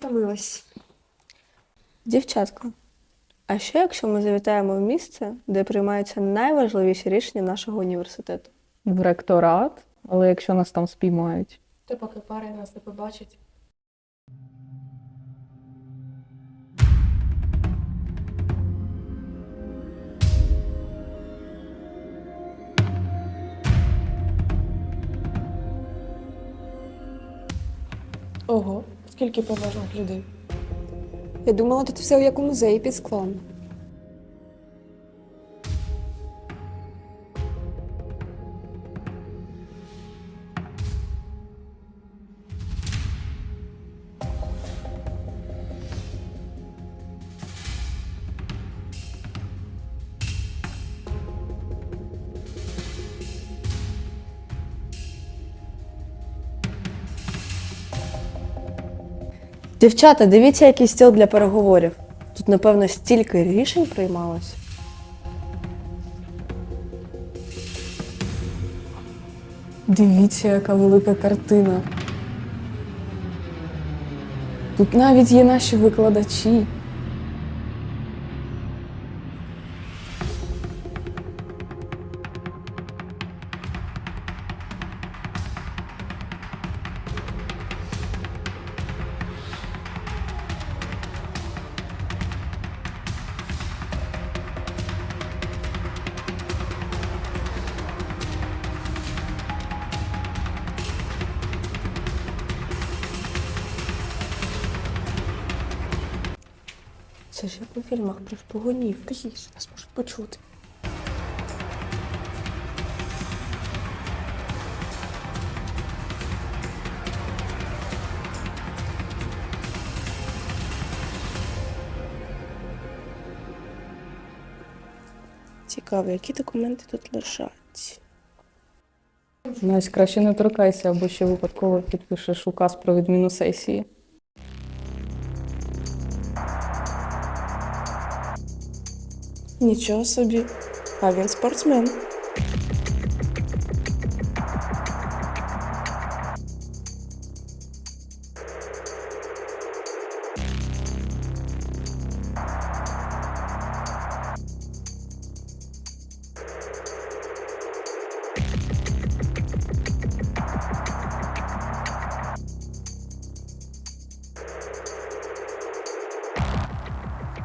втомилась. Дівчатка, а що якщо ми завітаємо в місце, де приймаються найважливіші рішення нашого університету? В ректорат, але якщо нас там спіймають. То поки пари нас не побачить. Ого, скільки поважних людей. Я думала, тут все як у музеї під склом. Дівчата, дивіться, який стіл для переговорів. Тут, напевно, стільки рішень приймалось. Дивіться, яка велика картина. Тут навіть є наші викладачі. Це ж як у фільмах про шпигунів. Тихіше, нас можуть почути. Цікаво, які документи тут лежать. Настя, краще не торкайся, або ще випадково підпишеш указ про відміну сесії. Нічого собі. А він спортсмен.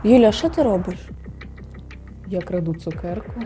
Юля, що ти робиш? Я краду цукерку.